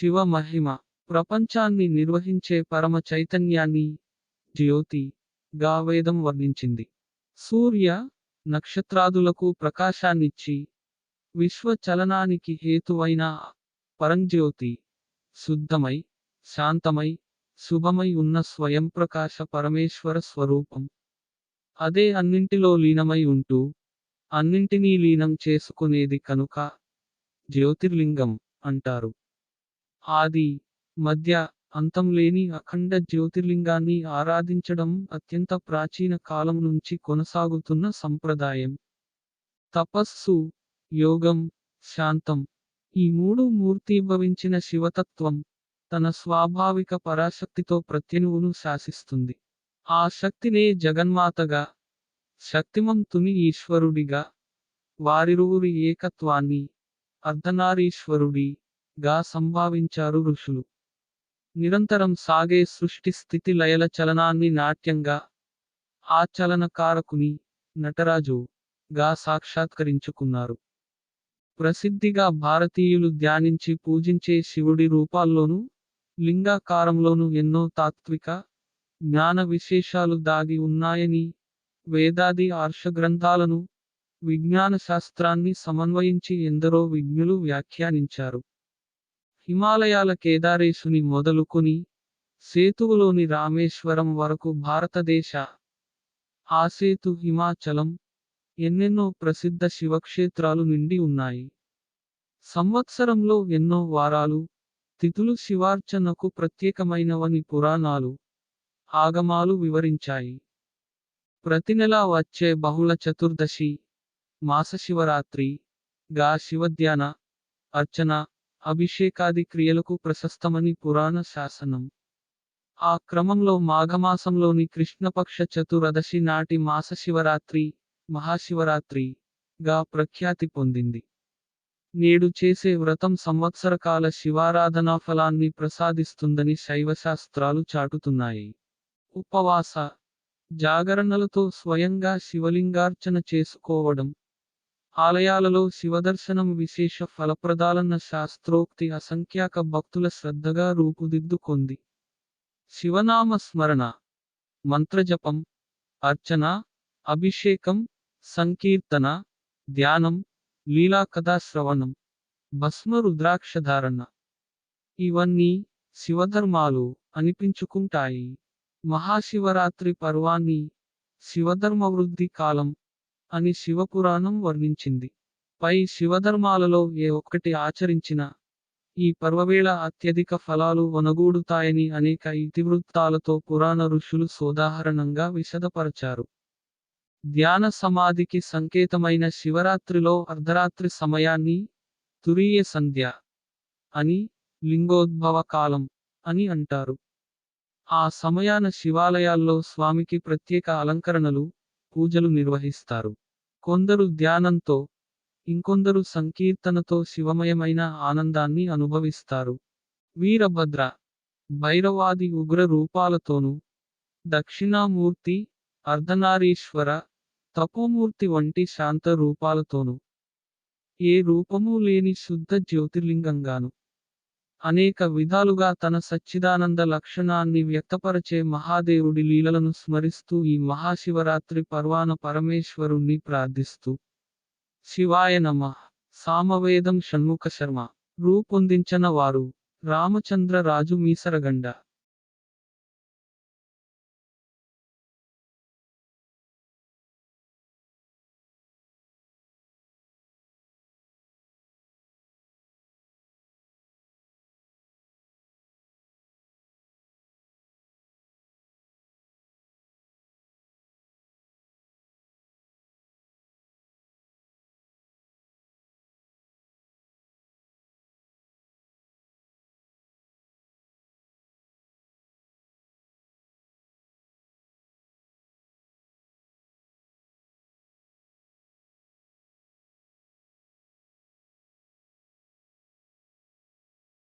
శివ మహిమ. ప్రపంచాన్ని నిర్వహించే పరమ చైతన్యాన్ని జ్యోతి గా వేదం వర్ణించింది. సూర్య నక్షత్రాదులకు ప్రకాశాన్నిచ్చి విశ్వ చలనానికి హేతువైన పరంజ్యోతి. శుద్ధమై శాంతమై శుభమై ఉన్న స్వయం ప్రకాశ పరమేశ్వర స్వరూపం. అదే అన్నింటిలో లీనమై ఉంటూ అన్నింటినీ లీనం చేసుకునేది కనుక జ్యోతిర్లింగం అంటారు. ఆది మధ్య అంతం లేని అఖండ జ్యోతిర్లింగాన్ని ఆరాధించడం అత్యంత ప్రాచీన కాలం నుంచి కొనసాగుతున్న సంప్రదాయం. తపస్సు యోగం శాంతం ఈ మూడు మూర్తీభవించిన శివతత్వం తన స్వాభావిక పరాశక్తితో ప్రత్యనువును శాసిస్తుంది. ఆ శక్తినే జగన్మాతగా శక్తిమంతుని ఈశ్వరుడిగా వారిరువురి ఏకత్వాన్ని అర్ధనారీశ్వరుడి గా సంభావించారు ఋషులు. నిరంతరం సాగే సృష్టి స్థితి లయల చలనాన్ని నాట్యంగా ఆ చలనకారకుని నటరాజు గా సాక్షాత్కరించుకున్నారు. ప్రసిద్ధిగా భారతీయులు ధ్యానించి పూజించే శివుడి రూపాల్లోనూ లింగాకారంలోనూ ఎన్నో తాత్విక జ్ఞాన విశేషాలు దాగి ఉన్నాయని వేదాది ఆర్షగ్రంథాలను విజ్ఞాన శాస్త్రాన్ని సమన్వయించి ఎందరో విజ్ఞులు వ్యాఖ్యానించారు. హిమాలయాల కేదారేశుని మొదలుకొని సేతువులోని రామేశ్వరం వరకు భారతదేశ ఆ సేతు హిమాచలం ఎన్నెన్నో ప్రసిద్ధ శివక్షేత్రాలు నిండి ఉన్నాయి. సంవత్సరంలో ఎన్నో వారాలు తిథులు శివార్చనకు ప్రత్యేకమైనవని పురాణాలు ఆగమాలు వివరించాయి. ప్రతి నెలా వచ్చే బహుళ చతుర్దశి మాసశివరాత్రి గా శివధ్యాన అర్చన అభిషేకాది క్రియలకు ప్రశస్తమని పురాణ శాసనం. ఆ క్రమంలో మాఘమాసంలోని కృష్ణపక్ష చతురదశి నాటి మాస శివరాత్రి మహాశివరాత్రి గా ప్రఖ్యాతి పొందింది. నేడు చేసే వ్రతం సంవత్సరకాల శివారాధనా ఫలాన్ని ప్రసాదిస్తుందని శైవశాస్త్రాలు చాటుతున్నాయి. ఉపవాస జాగరణలతో స్వయంగా శివలింగార్చన చేసుకోవడం ఆలయాలలో శివదర్శనం విశేష ఫలప్రదాలన్న శాస్త్రోక్తి అసంఖ్యాక భక్తుల శ్రద్ధగా రూపుదిద్దుకొంది. శివనామ స్మరణ మంత్రజపం అర్చన అభిషేకం సంకీర్తన ధ్యానం లీలా కథాశ్రవణం భస్మ రుద్రాక్షధారణ ఇవన్నీ శివధర్మాలు అనిపించుకుంటాయి. మహాశివరాత్రి పర్వాన్ని శివధర్మవృద్ధి కాలం అని శివపురాణం వర్ణించింది. పై శివధర్మాలలో ఏ ఒక్కటి ఆచరించినా ఈ పర్వవేళ అత్యధిక ఫలాలు వనగూడుతాయని అనేక ఇతివృత్తాలతో పురాణ ఋషులు సోదాహరణంగా విశదపరచారు. ధ్యాన సమాధికి సంకేతమైన శివరాత్రిలో అర్ధరాత్రి సమయాన్ని తురీయ సంధ్య అని లింగోద్భవ కాలం అని అంటారు. ఆ సమయాన శివాలయాల్లో స్వామికి ప్రత్యేక అలంకరణలు పూజలు నిర్వహిస్తారు. కొందరు ధ్యానంతో ఇంకొందరు సంకీర్తనతో శివమయమైన ఆనందాన్ని అనుభవిస్తారు. వీరభద్ర భైరవాది ఉగ్ర రూపాలతోనూ దక్షిణామూర్తి అర్ధనారీశ్వర తపోమూర్తి వంటి శాంత రూపాలతోనూ ఏ రూపము లేని శుద్ధ జ్యోతిర్లింగంగాను. అనేక విధాలుగా తన సచ్చిదానంద లక్షణాన్ని వ్యక్తపరచే మహాదేవుడి లీలలను స్మరిస్తూ ఈ మహాశివరాత్రి పర్వాన పరమేశ్వరుణ్ణి ప్రార్థిస్తూ. శివాయ నమ. సామవేదం షణ్ముఖ శర్మ. రూపొందించిన వారు. రామచంద్ర రాజు మీసరగండ.